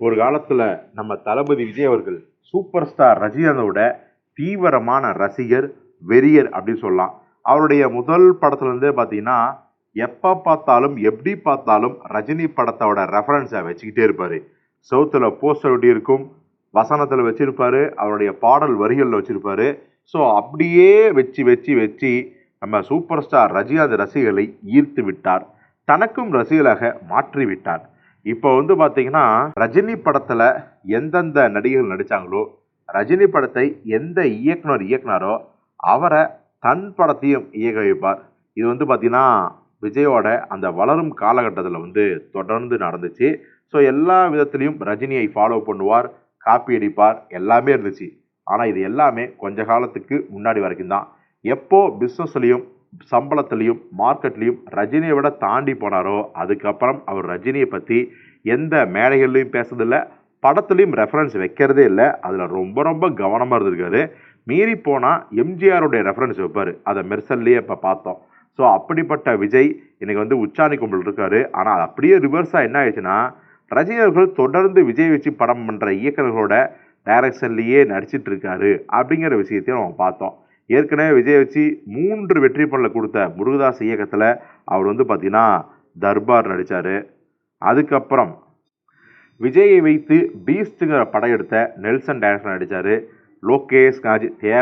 ஒரு காலத்தில் நம்ம தளபதி விஜய் அவர்கள் சூப்பர் ஸ்டார் ரஜினிகாந்தோட தீவிரமான ரசிகர் வெறியர் அப்படின்னு சொல்லலாம். அவருடைய முதல் படத்துலேருந்தே பார்த்தீங்கன்னா எப்போ பார்த்தாலும் எப்படி பார்த்தாலும் ரஜினி படத்தோட ரெஃபரன்ஸை வச்சுக்கிட்டே இருப்பார். சவுத்தில் போஸ்டர் ஒட்டி இருக்கும் வசனத்தில் வச்சுருப்பார் அவருடைய பாடல் வரிகளில் வச்சுருப்பார். ஸோ அப்படியே வச்சு வச்சு வச்சு நம்ம சூப்பர் ஸ்டார் ரஜினிகாந்த் ரசிகர்களை ஈர்த்து விட்டார். தனக்கும் ரசிகர்களாக மாற்றி விட்டார். இப்போ வந்து பார்த்தீங்கன்னா ரஜினி படத்தில் எந்தெந்த நடிகர்கள் நடித்தாங்களோ ரஜினி படத்தை எந்த இயக்குனர் இயக்குனாரோ அவரை தன் படத்தையும் இயக்க வைப்பார். இது வந்து பார்த்தீங்கன்னா விஜயோட அந்த வளரும் காலகட்டத்தில் வந்து தொடர்ந்து நடந்துச்சு. ஸோ எல்லா விதத்துலேயும் ரஜினியை ஃபாலோ பண்ணுவார் காப்பி அடிப்பார் எல்லாமே இருந்துச்சு. ஆனால் இது எல்லாமே கொஞ்ச காலத்துக்கு முன்னாடி வரைக்கும் தான் எப்போ பிஸ்னஸ்லேயும் சம்பளத்துலேயும் மார்க்கெட்லேயும் ரஜினியை விட தாண்டி போனாரோ அதுக்கப்புறம் அவர் ரஜினியை பற்றி எந்த மேடைகள்லையும் பேசுறதில்லை படத்துலையும் ரெஃபரன்ஸ் வைக்கிறதே இல்லை அதில் ரொம்ப ரொம்ப கவனமாக இருந்திருக்காரு. மீறி போனால் எம்ஜிஆருடைய ரெஃபரன்ஸ் வைப்பார். அதை மெர்சல்லையே இப்போ பார்த்தோம். ஸோ அப்படிப்பட்ட விஜய் இன்றைக்கி வந்து உச்சாணி கும்பல் இருக்காரு. ஆனால் அது அப்படியே ரிவர்ஸாக என்ன ஆயிடுச்சுன்னா ரஜினி அவர்கள் தொடர்ந்து விஜய் வச்சு படம் பண்ணுற இயக்குநர்களோட டைரக்ஷன்லேயே நடிச்சிட்டு இருக்காரு அப்படிங்கிற விஷயத்தையும் நம்ம பார்த்தோம். ஏற்கனவே விஜய் வச்சு மூன்று வெற்றி பண்ணல கொடுத்த முருகதாஸ் இயக்கத்தில் அவர் வந்து பார்த்தீங்கன்னா தர்பார் நடித்தார் அதுக்கப்புறம் விஜயை வைத்து பீஸ்ட்டுங்கிற படம் எடுத்த நெல்சன் டேரக்டர் நடித்தார் லோகேஷ் காஜி தே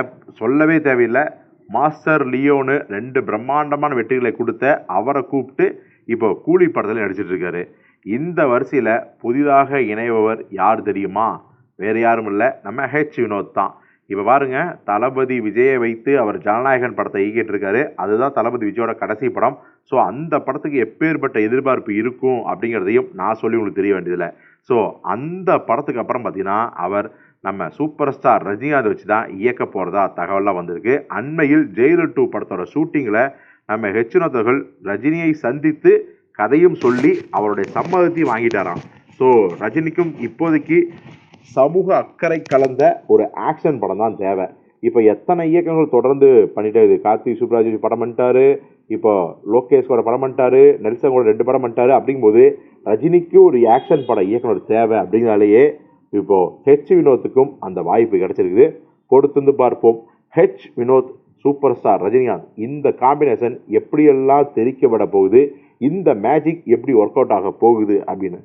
சொல்லவே தேவையில்லை. மாஸ்டர் லியோனு ரெண்டு பிரம்மாண்டமான வெற்றிகளை கொடுத்த அவரை கூப்பிட்டு இப்போ கூலி படத்தில் நடிச்சிட்ருக்காரு இந்த வரிசையில் புதிதாக இணைபவர் யார் தெரியுமா? வேறு யாரும் இல்லை. நம்ம ஹெச் வினோத் தான். இப்போ பாருங்க தளபதி விஜயை வைத்து அவர் ஜனநாயகன் படத்தை இயக்கிட்டு இருக்காரு அதுதான் தளபதி விஜயோட கடைசி படம். ஸோ அந்த படத்துக்கு எப்பேற்பட்ட எதிர்பார்ப்பு இருக்கும் அப்படிங்கிறதையும் நான் சொல்லி உங்களுக்கு தெரிய வேண்டியதில்லை. ஸோ அந்த படத்துக்கு அப்புறம் பார்த்தீங்கன்னா அவர் நம்ம சூப்பர் ஸ்டார் ரஜினிகாந்த் வச்சு தான் இயக்க போகிறதா தகவலாக வந்திருக்கு. அண்மையில் ஜெயிலர் டூ படத்தோட ஷூட்டிங்கில் நம்ம ஹெச்னத்தர்கள் ரஜினியை சந்தித்து கதையும் சொல்லி அவருடைய சம்மதத்தையும் வாங்கிட்டாராம். ஸோ ரஜினிக்கும் இப்போதைக்கு சமூக அக்கறை கலந்த ஒரு ஆக்ஷன் படம் தான் தேவை. இப்போ எத்தனை இயக்கங்கள் தொடர்ந்து பண்ணிட்டே இருக்குது கார்த்திக் சுப்ராஜ் படம் பண்ணிட்டாரு. இப்போ லோகேஷ் கூட படம் பண்ணிட்டாரு. நெல்சன் கூட ரெண்டு படம் பண்ணிட்டாரு. அப்படிங்கும்போது ரஜினிக்கு ஒரு ஆக்ஷன் படம் இயக்குனர் தேவை அப்படிங்கிறாலேயே இப்போ ஹெச் வினோத்துக்கும் அந்த வாய்ப்பு கிடைச்சிருக்குது. பொறுத்திருந்து பார்ப்போம். H Vinoth super star Rajinikanth இந்த காம்பினேஷன் எப்படியெல்லாம் தெரிக்கப்பட போகுது? இந்த மேஜிக் எப்படி ஒர்க் அவுட் ஆக போகுது அப்படின்னு.